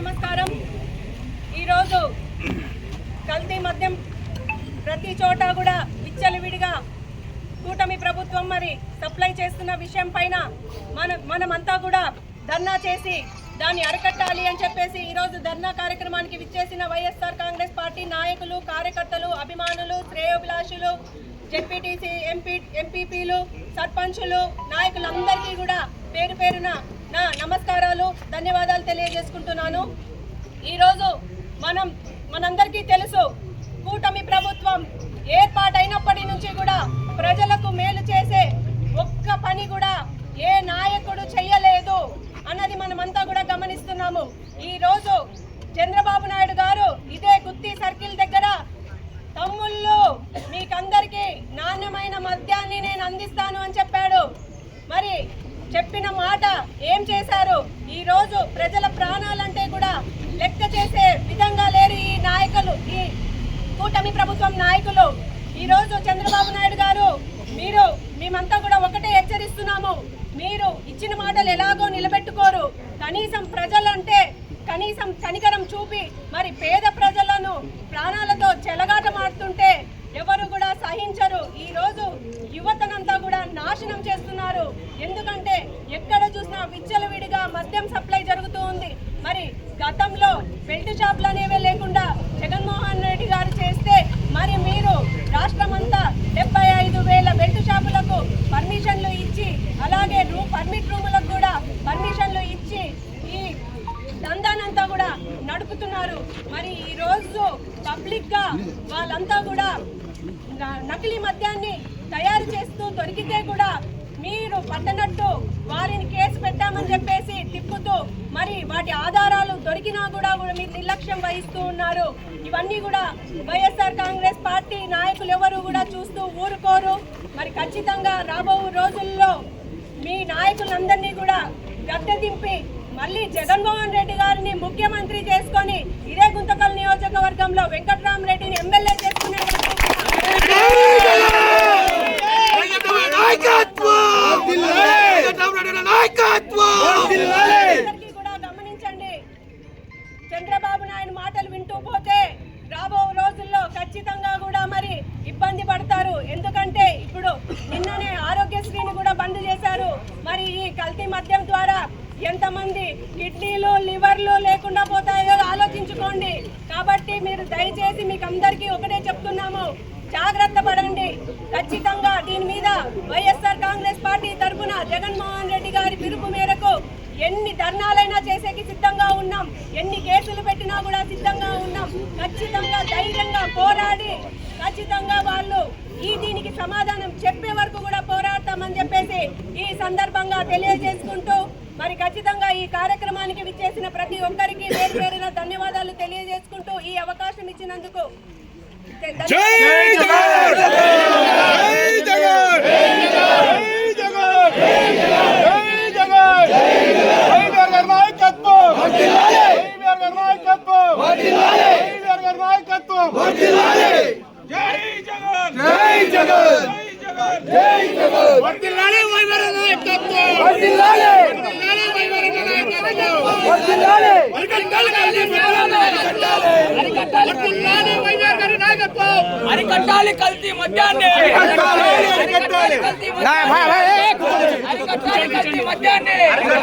నమస్కారం. ఈరోజు కల్తీ మద్యం ప్రతి చోట కూడా విచ్చలవిడిగా కూటమి ప్రభుత్వం మరి సప్లై చేస్తున్న విషయం పైన మన మనమంతా కూడా ధర్నా చేసి దాన్ని అరికట్టాలి అని చెప్పేసి ఈరోజు ధర్నా కార్యక్రమానికి విచ్చేసిన వైఎస్ఆర్ కాంగ్రెస్ పార్టీ నాయకులు కార్యకర్తలు అభిమానులు శ్రేయోభిలాషులు జెడ్పీటీసీ ఎంపీ ఎంపీపీలు సర్పంచులు నాయకులందరికీ కూడా పేరు పేరున నా నమస్కారాలు ధన్యవాదాలు తెలియజేసుకుంటున్నాను. ఈరోజు మనం మనందరికీ తెలుసు కూటమి ప్రభుత్వం ఏర్పాటైనప్పటి నుంచి కూడా ప్రజలకు మేలు చేసే ఒక్క పని కూడా ఏ నాయకుడు చెయ్యలేదు అన్నది మనమంతా కూడా గమనిస్తున్నాము. ఈరోజు చంద్రబాబు నాయుడు గారు ఇదే గుత్తి సర్కిల్ దగ్గర తమ్ముళ్ళు మీకందరికీ నాణ్యమైన మద్యాన్ని నేను అందిస్తాను అని చెప్పాడు. మరి చెప్పిన మాట ఏం చేశారు? ఈ రోజు ప్రజల ప్రాణాలంటే కూడా లెక్క చేసే విధంగా లేరు ఈ నాయకులు ఈ కూటమి ప్రభుత్వం నాయకులు. ఈ రోజు చంద్రబాబు నాయుడు గారు మీరు మేమంతా కూడా ఒకటే హెచ్చరిస్తున్నాము. మీరు ఇచ్చిన మాటలు ఎలాగో నిలబెట్టుకోరు. కనీసం ప్రజలంటే కనీసం కనికరం చూపి మరి పేద ప్రజలను ప్రాణాలతో చెలగాటమాడుతుంటే ఎవరు కూడా సహించరు. కరెంటు షాపులు అనేవి లేకుండా జగన్మోహన్ రెడ్డి గారు చేస్తే మరి మీరు రాష్ట్రమంతా డెబ్బై ఐదు వేల బెల్ట్ షాపులకు పర్మిషన్లు ఇచ్చి అలాగే రూ పర్మిట్ రూములకు కూడా పర్మిషన్లు ఇచ్చి ఈ దందానంతా కూడా నడుపుతున్నారు. మరి ఈ రోజు వాళ్ళంతా కూడా నకిలీ మద్యాన్ని తయారు చేస్తూ దొరికితే కూడా మీరు పట్టనట్టు వారిని కేసు పెట్టామని చెప్పేసి తిప్పుతూ మరి వాటి ఆధారాలు దొరికినా కూడా కూడా మీరు నిర్లక్ష్యం వహిస్తూ ఉన్నారు. ఇవన్నీ కూడా వైఎస్ఆర్ కాంగ్రెస్ పార్టీ నాయకులు ఎవరు కూడా చూస్తూ ఊరుకోరు. మరి ఖచ్చితంగా రాబో రోజుల్లో మీ నాయకులందరినీ కూడా గద్దె దింపి మళ్ళీ జగన్మోహన్ రెడ్డి గారిని ముఖ్యమంత్రి చేసుకొని ఇదే గుంతకల్ నియోజకవర్గంలో వెంకట్రామరెడ్డిని ఎమ్మెల్యే మద్యం ద్వారా ఎంతమంది కిడ్నీలు లివర్లు లేకుండా పోతాయో ఆలోచించుకోండి. కాబట్టి మీరు దయచేసి మీకు అందరికీ ఒకటే చెప్తున్నాము. జాగ్రత్త పడండి. ఖచ్చితంగా దీని మీద వైఎస్ఆర్ కాంగ్రెస్ పార్టీ తరఫున జగన్మోహన్ రెడ్డి గారి పిలుపు మేరకు ఎన్ని ధర్నాలైనా చేసేకి సిద్ధంగా ఉన్నాం. ఎన్ని కేసులు పెట్టినా కూడా సిద్ధంగా ఉన్నాం. ఖచ్చితంగా ధైర్యంగా పోరాడి ఖచ్చితంగా వాళ్ళు ఈ దీనికి సమాధానం చెప్పే వరకు కూడా పోరాడతామని చెప్పేసి ఈ సందర్భంగా తెలియజేసుకుంటూ మరి ఖచ్చితంగా ఈ కార్యక్రమానికి విచ్చేసిన ప్రతి ఒక్కరికి వేరు వేరున ధన్యవాదాలు తెలియజేసుకుంటూ ఈ అవకాశం ఇచ్చినందుకు వైవర నాయకత్వం. వైవర నాయకత్వం. వర్ధిల్లాలి అరికట్టాలి కల్తీ అరికట్టాలి. వర్ధిల్లాలి వైవర గారి నాయకత్వం. అరికట్టాలి కల్తీ మద్యాన్ని. అరికట్టాలి. అరికట్టాలి కల్తీ మద్యాన్ని. అరికట్టాలి కల్తీ మద్యాన్ని.